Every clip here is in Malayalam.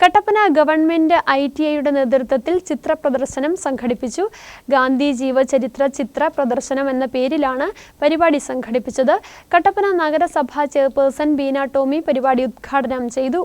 കട്ടപ്പന ഗവൺമെന്റ് ഐ ടി ഐയുടെ നേതൃത്വത്തിൽ ചിത്ര പ്രദർശനം സംഘടിപ്പിച്ചു. ഗാന്ധി ജീവചരിത്ര ചിത്ര പ്രദർശനം എന്ന പേരിലാണ് പരിപാടി സംഘടിപ്പിച്ചത്. കട്ടപ്പന നഗരസഭാ ചെയർപേഴ്സൺ ബീന ടോമി പരിപാടി ഉദ്ഘാടനം ചെയ്തു.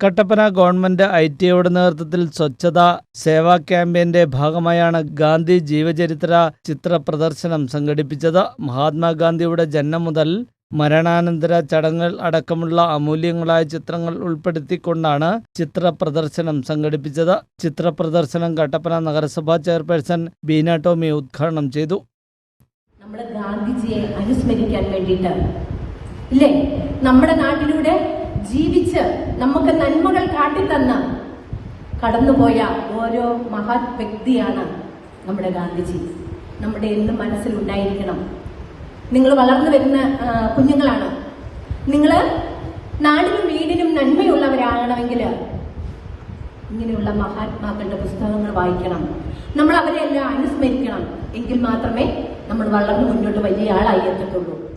കട്ടപ്പന ഗവൺമെന്റ് ഐ ടി ഐയുടെ നേതൃത്വത്തിൽ സ്വച്ഛതാ സേവാ ക്യാമ്പയിന്റെ ഭാഗമായാണ് ഗാന്ധി ജീവചരിത്ര ചിത്ര പ്രദർശനം സംഘടിപ്പിച്ചത്. മഹാത്മാഗാന്ധിയുടെ ജന്മം മുതൽ മരണാനന്തര ചടങ്ങുകൾ അടക്കമുള്ള അമൂല്യങ്ങളായ ചിത്രങ്ങൾ ഉൾപ്പെടുത്തിക്കൊണ്ടാണ് ചിത്ര പ്രദർശനം സംഘടിപ്പിച്ചത്. ചിത്ര പ്രദർശനം കട്ടപ്പന നഗരസഭാ ചെയർപേഴ്സൺ ബീന ടോമി ഉദ്ഘാടനം ചെയ്തു. നമ്മുടെ ഗാന്ധിജിയെ അനുസ്മരിക്കാൻ വേണ്ടിയിട്ട്. ഇല്ലേ? നമ്മുടെ നാട്ടിലൂടെ ജീവിച്ച് നമുക്ക് നന്മകൾ കാട്ടിത്തന്ന കടന്നുപോയ ഓരോ മഹത് വ്യക്തിയാണ് നമ്മുടെ ഗാന്ധിജി. നമ്മുടെ എന്നും മനസ്സിലുണ്ടായിരിക്കണം? നിങ്ങൾ വളർന്നു വരുന്ന കുഞ്ഞുങ്ങളാണ്. നിങ്ങൾ നാടിനും വീടിനും നന്മയുള്ളവരാകണമെങ്കിൽ ഇങ്ങനെയുള്ള മഹാത്മാക്കളുടെ പുസ്തകങ്ങൾ വായിക്കണം. നമ്മൾ അവരെ എല്ലാം അനുസ്മരിക്കണം. എങ്കിൽ മാത്രമേ നമ്മൾ വളർന്നു മുന്നോട്ട് വലിയ ആളായി എത്തത്തുള്ളൂ.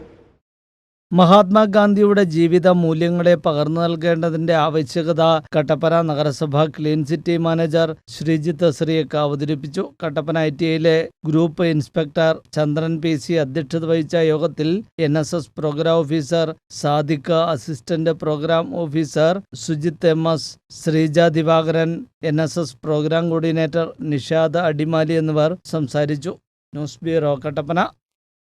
മഹാത്മാഗാന്ധിയുടെ ജീവിത മൂല്യങ്ങളെ പകർന്നു നൽകേണ്ടതിന്റെ ആവശ്യകത കട്ടപ്പന നഗരസഭ ക്ലീൻ സിറ്റി മാനേജർ ശ്രീജിത്ത് ശ്രീയൊക്കെ അവതരിപ്പിച്ചു. Kattappana I T ഐയിലെ group inspector Chandran P C അധ്യക്ഷത വഹിച്ച യോഗത്തിൽ N S S programme officer Sadiq assistant programme officer Sujith M S Sreeja Divakaran N S S programme coordinator Nishad Adimali എന്നിവർ സംസാരിച്ചു. News bureau Kattappana.